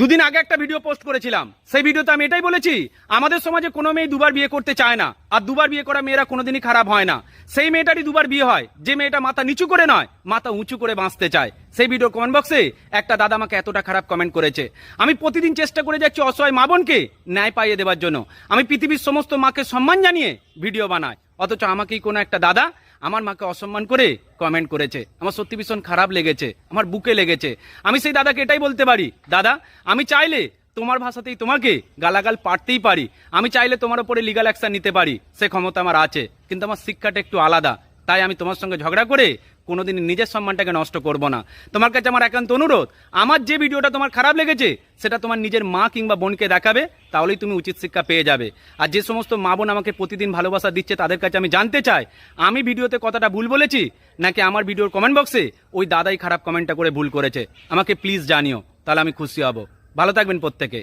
দুদিন আগে একটা ভিডিও পোস্ট করেছিলাম। সেই ভিডিওতে আমি এটাই বলেছি, আমাদের সমাজে কোনো মেয়ে দুবার বিয়ে করতে চায় না, আর দুবার বিয়ে করা মেয়েরা কোনোদিনই খারাপ হয় না। সেই মেয়েটারই দুবার বিয়ে হয়, যে মেয়েটা মাথা নিচু করে নয়, মাথা উঁচু করে বাঁচতে চায়। সেই ভিডিও কমেন্ট বক্সে একটা দাদা আমাকে এতটা খারাপ কমেন্ট করেছে। আমি প্রতিদিন চেষ্টা করে যাচ্ছি অসহায় মা বোনকে ন্যায় পাইয়ে দেওয়ার জন্য। আমি পৃথিবীর সমস্ত মাকে সম্মান জানিয়ে ভিডিও বানাই, অথচ আমাকেই কোনো একটা দাদা আমার মাকে অসম্মান করে কমেন্ট করেছে। আমার সত্যি ভীষণ খারাপ লেগেছে। আমার বুকে লেগেছে। আমি সেই দাদাকে এটাই বলতে পারি, দাদা, আমি চাইলে তোমার ভাষাতেই তোমাকে গালাগাল পারতেই পারি। আমি চাইলে তোমার ওপরে লিগাল অ্যাকশান নিতে পারি। সে ক্ষমতা আমার আছে, কিন্তু আমার শিক্ষাটা একটু আলাদা। তাই আমি তোমার সঙ্গে ঝগড়া করে কোনোদিন নিজের সম্মানটাকে নষ্ট করব না। তোমার কাছে আমার একান্ত অনুরোধ, আমার যে ভিডিওটা তোমার খারাপ লেগেছে, সেটা তোমার নিজের মা কিংবা বোনকে দেখাবে, তাহলেই তুমি উচিত শিক্ষা পেয়ে যাবে। আর যে সমস্ত মা বোন আমাকে প্রতিদিন ভালোবাসা দিচ্ছে, তাদের কাছে আমি জানতে চাই, আমি ভিডিওতে কথাটা ভুল বলেছি, নাকি আমার ভিডিওর কমেন্ট বক্সে ওই দাদাই খারাপ কমেন্টটা করে ভুল করেছে। আমাকে প্লিজ জানিও, তাহলে আমি খুশি হব। ভালো থাকবেন প্রত্যেকে।